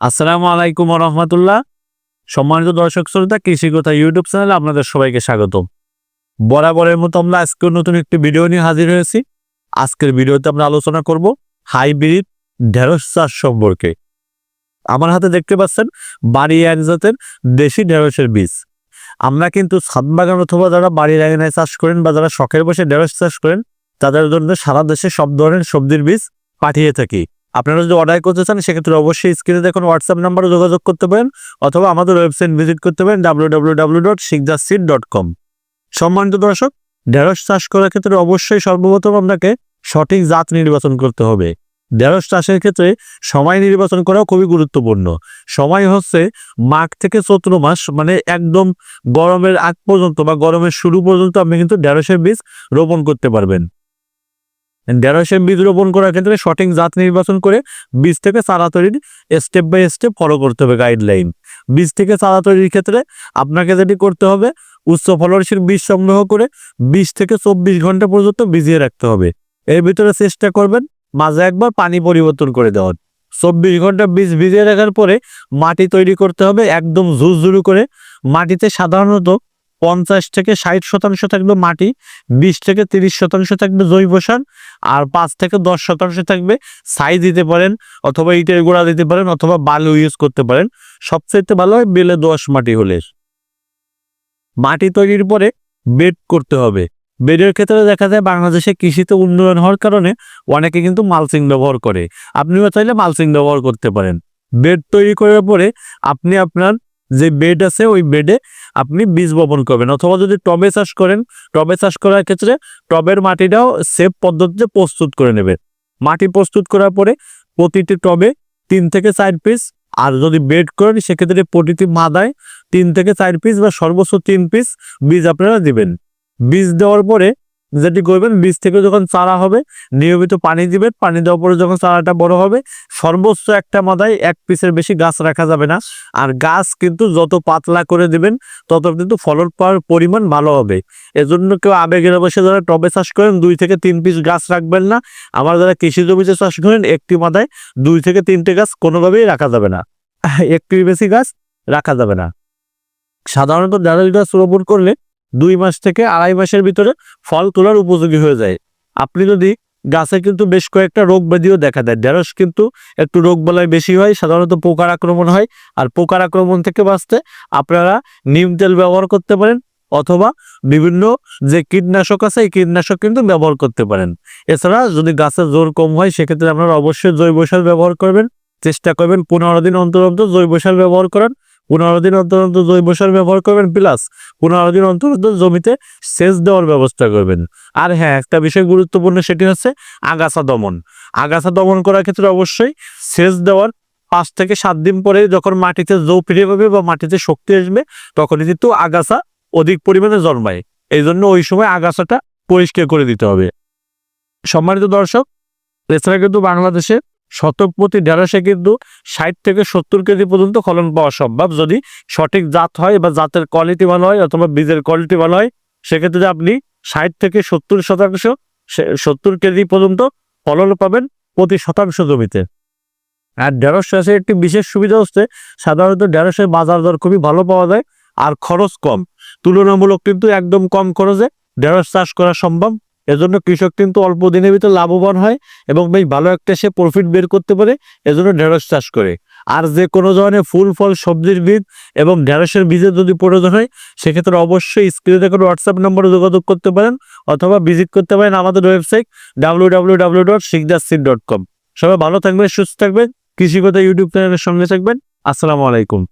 আসসালামু আলাইকুম রহমতুল্লাহ সম্মানিত দর্শক শ্রোতা, কৃষি কথা ইউটিউব চ্যানেলে আপনাদের সবাইকে স্বাগত বরাবরের মতো আমরা আজকেও নতুন একটি ভিডিও নিয়ে হাজির হয়েছি। আজকের ভিডিওতে আমরা আলোচনা করব হাইব্রিড ঢেঁড়স চাষ সম্পর্কে। আমার হাতে দেখতে পাচ্ছেন বাড়ি এক জাতের দেশি ঢেঁড়সের বীজ। আমরা কিন্তু ছাদ বাগান অথবা যারা বাড়ির আঙিনায় চাষ করেন বা যারা শখের বসে ঢেঁড়স চাষ করেন, তাদের জন্য সারা দেশে সব ধরনের সবজির বীজ পাঠিয়ে থাকি। আপনারা যদি অর্ডার করতে চান, সেক্ষেত্রে অবশ্যই স্ক্রিনে দেখুন হোয়াটসঅ্যাপ নাম্বারে যোগাযোগ করতে পারেন অথবা আমাদের ওয়েবসাইট ভিজিট করতে পারেন ডাব্লিউ ডাব্লিউ ডাব্লিউ ডট সিট ডট কম সম্মানিত দর্শক, ঢেঁড়স চাষ করার ক্ষেত্রে অবশ্যই সর্বপ্রথম আপনাকে সঠিক জাত নির্বাচন করতে হবে। ঢেঁড়স চাষের ক্ষেত্রে সময় নির্বাচন করাও খুবই গুরুত্বপূর্ণ। সময় হচ্ছে মাঘ থেকে চৈত্র মাস মানে একদম গরমের আগ পর্যন্ত বা গরমের শুরু পর্যন্ত আপনি কিন্তু ঢেঁড়সের বীজ রোপণ করতে পারবেন। ঢেঁড়সের বীজ রোপণ করার ক্ষেত্রে সঠিক জাত নির্বাচন করে বীজ থেকে চারা তৈরির স্টেপ বাই স্টেপ ফলো করতে হবে গাইডলাইন বীজ থেকে চারা তৈরির ক্ষেত্রে আপনাকে যেটি করতে হবে, উচ্চ ফলনশীল বীজ সংগ্রহ করে বিশ থেকে চব্বিশ ঘণ্টা পর্যন্ত ভিজিয়ে রাখতে হবে। এর ভিতরে চেষ্টা করবেন মাঝে একবার পানি পরিবর্তন করে দেওয়ার। চব্বিশ ঘণ্টা বীজ ভিজিয়ে রাখার পরে মাটি তৈরি করতে হবে একদম ঝুরঝুরু করে। মাটিতে সাধারণত পঞ্চাশ থেকে ষাট শতাংশ থাকবে মাটি, বিশ থেকে তিরিশ শতাংশ থাকবে জৈব সার, আর পাঁচ থেকে দশ শতাংশ থাকবে ছাই দিতে পারেন অথবা ইটের গোড়া দিতে পারেন অথবা বালু ইউজ করতে পারেন। সবচেয়ে ভালো হয় বেলে দোয়াশ মাটি হলে। মাটি তৈরির পরে বেড করতে হবে। বেডের ক্ষেত্রে দেখা যায় বাংলাদেশে কৃষিতে উন্নয়ন হওয়ার কারণে অনেকে কিন্তু মালচিং ব্যবহার করে। আপনিও চাইলে মালচিং ব্যবহার করতে পারেন। বেড তৈরি করার পরে আপনি আপনার যে বেড আছে, ওই বেডে আপনি বীজ বপন করবেন। অথবা যদি টবে চাষ করেন, টবে চাষ করার ক্ষেত্রে টবের মাটিটাও সেফ পদ্ধতিতে প্রস্তুত করে নেবে মাটি প্রস্তুত করার পরে প্রতিটি টবে তিন থেকে চার পিস আর যদি বেড করেন, সেক্ষেত্রে প্রতিটি মাদায় তিন থেকে চার পিস বা সর্বোচ্চ তিন পিস বীজ আপনারা দিবেন। বীজ দেওয়ার পরে যেটি করবেন, বীজ থেকে যখন চারা হবে, নিয়মিত পানি দিবেন। পানি দেওয়ার পরে যখন চারাটা বড় হবে, সর্বোচ্চ একটা মাদায় এক পিসের বেশি গাছ রাখা যাবে না। আর গাছ কিন্তু যত পাতলা করে দিবেন, তত কিন্তু ফলন পাওয়ার পরিমাণ ভালো হবে। এজন্য কেউ আবেগের বসে যারা টবে চাষ করেন, দুই থেকে তিন পিস গাছ রাখবেন না। আমার যারা কৃষি জমিতে চাষ করেন, একটি মাথায় দুই থেকে তিনটে গাছ কোনোভাবেই রাখা যাবে না। একটির বেশি গাছ রাখা যাবে না। সাধারণত ঢেঁড়স গাছ রোপণ করলে দুই মাস থেকে আড়াই মাসের ভিতরে ফল তোলার উপযোগী হয়ে যায়। আপনি যদি গাছে কিন্তু বেশ কয়েকটা রোগ ব্যাধিও দেখা দেয়, ঢেঁড়স কিন্তু একটু রোগ বলায় বেশি হয়, সাধারণত পোকার আক্রমণ হয়। আর পোকার আক্রমণ থেকে বাঁচতে আপনারা নিম তেল ব্যবহার করতে পারেন অথবা বিভিন্ন যে কীটনাশক আছে, এই কীটনাশক কিন্তু ব্যবহার করতে পারেন। এছাড়া যদি গাছের জোর কম হয়, সেক্ষেত্রে আপনারা অবশ্যই জৈব সার ব্যবহার করবেন। চেষ্টা করবেন পনেরো দিন অন্তর অন্তর জৈব সার ব্যবহার করার। পনেরো দিন অন্তর অন্তর জৈব সার ব্যবহার করবেন প্লাস পনেরো দিন অন্তর অন্তর জমিতে সেচ দেওয়ার ব্যবস্থা করবেন। আর হ্যাঁ একটা বিষয় গুরুত্বপূর্ণ সেটি হচ্ছে আগাছা দমন। আগাছা দমন করার ক্ষেত্রে অবশ্যই সেচ দেওয়ার পাঁচ থেকে সাত দিন পরে যখন মাটিতে জৌ ফিরে পাবে বা মাটিতে শক্তি আসবে, তখনই কিন্তু আগাছা অধিক পরিমাণে জন্মায়। এই জন্য ওই সময় আগাছাটা পরিষ্কার করে দিতে হবে। সম্মানিত দর্শক, এছাড়া কিন্তু বাংলাদেশে শতক প্রতি কিন্তু ষাট থেকে সত্তর কেজি পর্যন্ত ফলন পাওয়া সম্ভব। যদি সঠিক জাত হয় বা জাতের কোয়ালিটি ভালো হয় অথবা বীজের কোয়ালিটি ভালো হয়, সেক্ষেত্রে আপনি ষাট থেকে সত্তর শতাংশ সত্তর কেজি পর্যন্ত ফলন পাবেন প্রতি শতাংশ জমিতে। আর ঢেঁড়স চাষের একটি বিশেষ সুবিধা হচ্ছে, সাধারণত ঢেঁড়সের বাজার দর খুবই ভালো পাওয়া যায় আর খরচ কম। তুলনামূলক কিন্তু একদম কম খরচে ঢেঁড়স চাষ করা সম্ভব। এজন্য কৃষক কিন্তু অল্প দিনের ভিতর লাভবান হয় এবং বেশ ভালো একটা সে প্রফিট বের করতে পারে, এজন্য ঢেঁড়স চাষ করে। আর যে কোনো ধরনের ফুল, ফল, সবজির বীজ এবং ঢেঁড়সের বীজের যদি প্রয়োজন হয়, সেক্ষেত্রে অবশ্যই স্ক্রিনে দেখুন হোয়াটসঅ্যাপ নম্বরে যোগাযোগ করতে পারেন অথবা ভিজিট করতে পারেন আমাদের website W W W dot dot com সবাই ভালো থাকবেন, সুস্থ থাকবেন কৃষিগত ইউটিউব চ্যানেলের সঙ্গে থাকবেন। আসসালামু আলাইকুম।